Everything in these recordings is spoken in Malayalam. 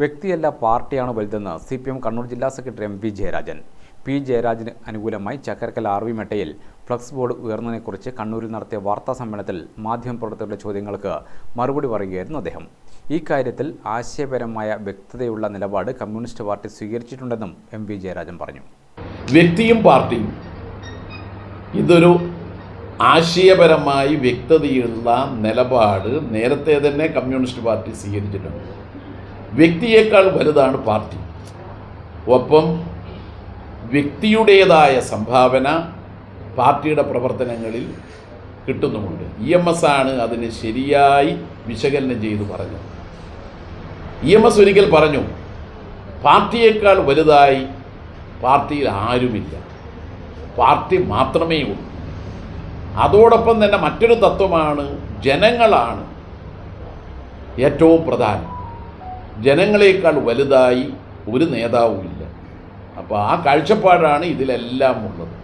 വ്യക്തിയല്ല പാർട്ടിയാണ് വലുതെന്ന് സി പി എം കണ്ണൂർ ജില്ലാ secretary M V Jayarajan. P ജയരാജന് അനുകൂലമായി ചക്കരക്കൽ ആർ വി മെട്ടയിൽ ഫ്ലക്സ് ബോർഡ് ഉയർന്നതിനെക്കുറിച്ച് കണ്ണൂരിൽ നടത്തിയ വാർത്താ സമ്മേളനത്തിൽ മാധ്യമപ്രവർത്തകരുടെ ചോദ്യങ്ങൾക്ക് മറുപടി പറയുകയായിരുന്നു അദ്ദേഹം. ഈ കാര്യത്തിൽ ആശയപരമായ വ്യക്തതയുള്ള നിലപാട് കമ്മ്യൂണിസ്റ്റ് പാർട്ടി സ്വീകരിച്ചിട്ടുണ്ടെന്നും എം വി ജയരാജൻ പറഞ്ഞു. വ്യക്തിയും പാർട്ടിയും ഇതൊരു ആശയപരമായി വ്യക്തതയുള്ള നിലപാട് നേരത്തെ തന്നെ കമ്മ്യൂണിസ്റ്റ് പാർട്ടി സ്വീകരിച്ചിട്ടുണ്ട്. വ്യക്തിയേക്കാൾ വലുതാണ് പാർട്ടി. ഒപ്പം വ്യക്തിയുടേതായ സംഭാവന പാർട്ടിയുടെ പ്രവർത്തനങ്ങളിൽ കിട്ടുന്നുമുണ്ട്. ഇ എം എസ് ആണ് അതിന് ശരിയായി വിശകലനം ചെയ്ത് പറഞ്ഞത്. ഇ എം എസ് ഒരിക്കൽ പറഞ്ഞു പാർട്ടിയേക്കാൾ വലുതായി പാർട്ടിയിൽ ആരുമില്ല. പാർട്ടി മാത്രമേ ഉള്ളൂ. അതോടൊപ്പം തന്നെ മറ്റൊരു തത്വമാണ് ജനങ്ങളാണ് ഏറ്റവും പ്രധാനം. ജനങ്ങളെക്കാൾ വലുതായി ഒരു നേതാവുമില്ല. അപ്പോൾ ആ കാഴ്ചപ്പാടാണ് ഇതിലെല്ലാം ഉള്ളത്.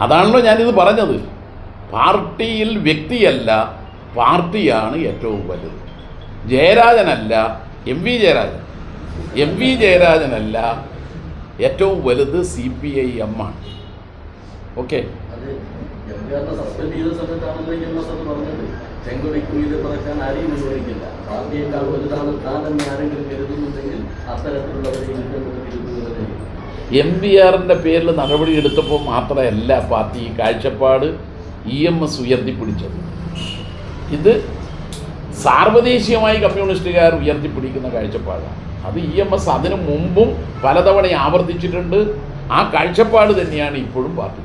അതാണല്ലോ ഞാനിത് പറഞ്ഞത്. പാർട്ടിയിൽ വ്യക്തിയല്ല പാർട്ടിയാണ് ഏറ്റവും വലുത്. ജയരാജനല്ല M V Jayarajan. M V ജയരാജനല്ല ഏറ്റവും വലുത് സി പി ഐ എം ആണ്. ഓക്കെ? എംപിആറിനെ സസ്പെൻഡ് ചെയ്ത സമയത്താണല്ലോ ഇ എം എസ് എന്ന് പറഞ്ഞത് ചെങ്കൊടിക്കുയിൽ പറക്കാൻ ആരെയും അനുവദിക്കില്ല. പാർട്ടിയേക്കാൾ വലുതാണ് താൻ തന്നെ ആരെങ്കിലും കരുതുന്നുണ്ടെങ്കിൽ അത്തരത്തിലുള്ളവരെ എം വി ആറിന്റെ പേരിൽ നടപടി എടുത്തപ്പോൾ മാത്രമല്ല പാർട്ടി ഈ കാഴ്ചപ്പാട് ഇ എം എസ് ഉയർത്തിപ്പിടിച്ചത്. ഇത് സാർവദേശീയമായി കമ്മ്യൂണിസ്റ്റുകാർ ഉയർത്തിപ്പിടിക്കുന്ന കാഴ്ചപ്പാടാണ്. അത് ഇ എം എസ് അതിനു മുമ്പും പലതവണ ആവർത്തിച്ചിട്ടുണ്ട്. ആ കാഴ്ചപ്പാട് തന്നെയാണ് ഇപ്പോഴും പാർട്ടി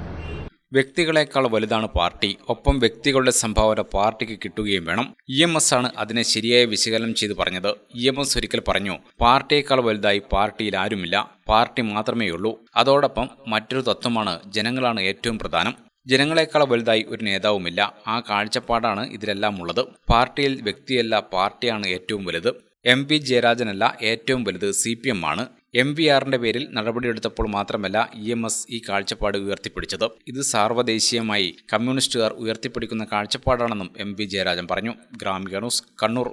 വ്യക്തികളെക്കാൾ വലുതാണ് പാർട്ടി. ഒപ്പം വ്യക്തികളുടെ സംഭാവന പാർട്ടിക്ക് കിട്ടുകയും വേണം. ഇ എം എസ് ആണ് അതിനെ ശരിയായ വിശകലനം ചെയ്ത് പറഞ്ഞത്. ഇ എം എസ് ഒരിക്കൽ പറഞ്ഞു പാർട്ടിയേക്കാൾ വലുതായി പാർട്ടിയിൽ ആരുമില്ല. പാർട്ടി മാത്രമേ ഉള്ളൂ അതോടൊപ്പം മറ്റൊരു തത്വമാണ് ജനങ്ങളാണ് ഏറ്റവും പ്രധാനം. ജനങ്ങളെക്കാൾ വലുതായി ഒരു നേതാവുമില്ല. ആ കാഴ്ചപ്പാടാണ് ഇതിലെല്ലാം ഉള്ളത്. പാർട്ടിയിൽ വ്യക്തിയല്ല പാർട്ടിയാണ് ഏറ്റവും വലുത്. എം പി ജയരാജനല്ല ഏറ്റവും വലുത് സി പി എം ആണ്. എം വി ആറിന്റെ പേരിൽ നടപടിയെടുത്തപ്പോൾ മാത്രമല്ല ഇ എം എസ് ഈ കാഴ്ചപ്പാട് ഉയർത്തിപ്പിടിച്ചത്. ഇത് സാർവദേശീയമായി കമ്മ്യൂണിസ്റ്റുകാർ ഉയർത്തിപ്പിടിക്കുന്ന കാഴ്ചപ്പാടാണെന്നും എം വി ജയരാജൻ പറഞ്ഞു. ഗ്രാമിക ന്യൂസ് കണ്ണൂർ.